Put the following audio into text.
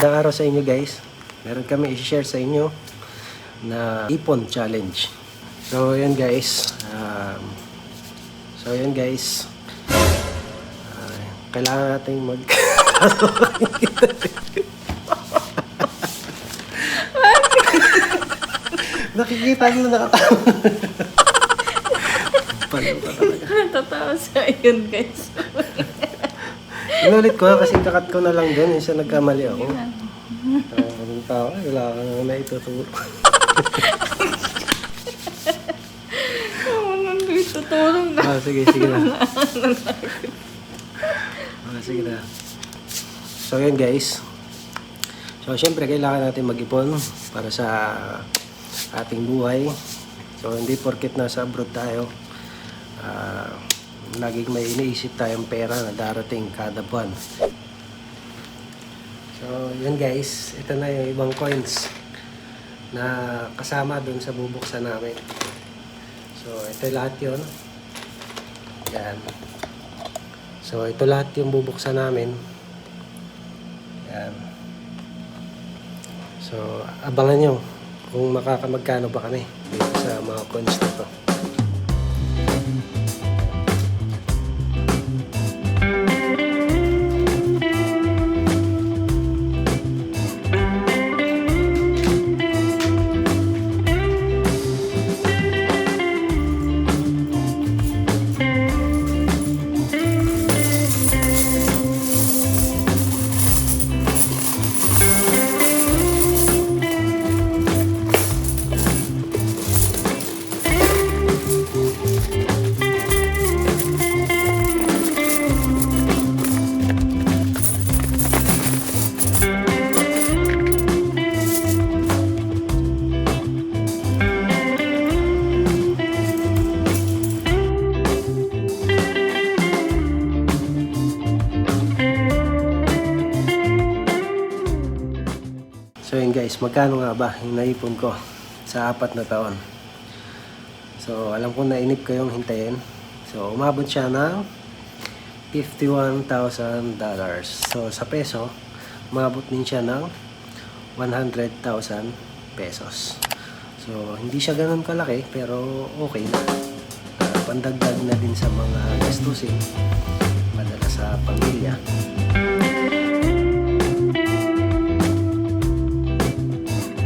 Magandang araw sa inyo guys. Meron kami i-share sa inyo na ipon challenge. So yun guys. Um, so yun guys. Ah, kailangan nating mag... Nakikita nyo na nakatawa. Palo ka talaga. Tatawa sa yun, guys. Inulit ko kasi kakat ko na lang doon. Isa nagkamali ako. Uh, ang tao, wala ka na naituturo. Ano nang tutulong na? ah, sige, sige na. ah, sige na. So, yun guys. So, syempre, kailangan natin mag-ipon para sa ating buhay. So, hindi porket nasa abroad tayo. ah laging may iniisip tayong pera na darating kada buwan. So, yun guys. Ito na yung ibang coins na kasama dun sa bubuksan namin. So, ito lahat yun. Yan. So, ito lahat yung bubuksan namin. Yan. So, abangan nyo kung makakamagkano ba kami dito sa mga coins na to. So yun guys, magkano nga ba yung naipon ko sa apat na taon? So alam ko nainip ko yung hintayin. So umabot siya ng $51,000. So sa peso, umabot din siya ng 100,000 pesos. So hindi siya ganun kalaki pero okay na. Ah, pandagdag na din sa mga gastusin padala sa pamilya.